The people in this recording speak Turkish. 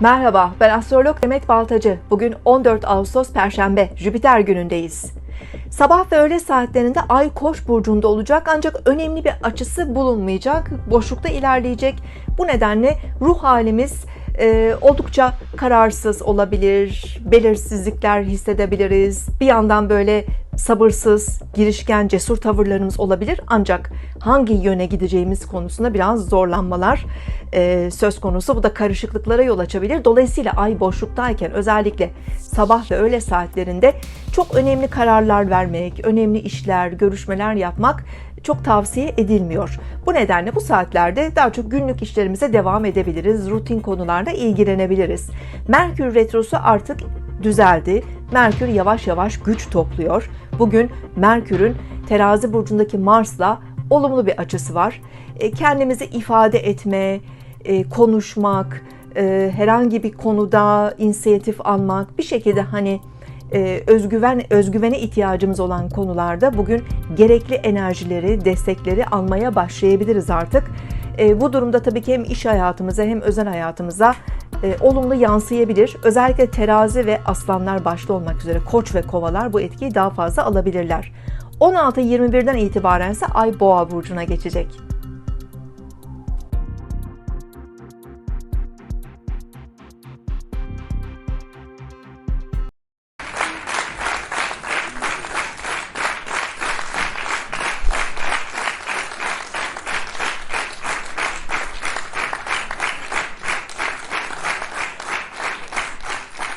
Merhaba, ben astrolog Demet Baltacı. Bugün 14 Ağustos Perşembe, Jüpiter günündeyiz. Sabah ve öğle saatlerinde Ay Koç burcunda olacak ancak önemli bir açısı bulunmayacak. Boşlukta ilerleyecek. Bu nedenle ruh halimiz e, oldukça kararsız olabilir, belirsizlikler hissedebiliriz. Bir yandan böyle sabırsız, girişken, cesur tavırlarımız olabilir. Ancak hangi yöne gideceğimiz konusunda biraz zorlanmalar e, söz konusu. Bu da karışıklıklara yol açabilir. Dolayısıyla ay boşluktayken özellikle sabah ve öğle saatlerinde çok önemli kararlar vermek, önemli işler, görüşmeler yapmak çok tavsiye edilmiyor. Bu nedenle bu saatlerde daha çok günlük işlerimize devam edebiliriz. Rutin konularla ilgilenebiliriz. Merkür retrosu artık düzeldi. Merkür yavaş yavaş güç topluyor. Bugün Merkür'ün terazi burcundaki Mars'la olumlu bir açısı var. E, Kendimizi ifade etme, e, konuşmak, e, herhangi bir konuda inisiyatif almak, bir şekilde hani özgüven özgüvene ihtiyacımız olan konularda bugün gerekli enerjileri, destekleri almaya başlayabiliriz artık. E, bu durumda tabii ki hem iş hayatımıza hem özel hayatımıza e, olumlu yansıyabilir. Özellikle terazi ve aslanlar başta olmak üzere koç ve kovalar bu etkiyi daha fazla alabilirler. 16-21'den itibaren ise Ay Boğa burcuna geçecek.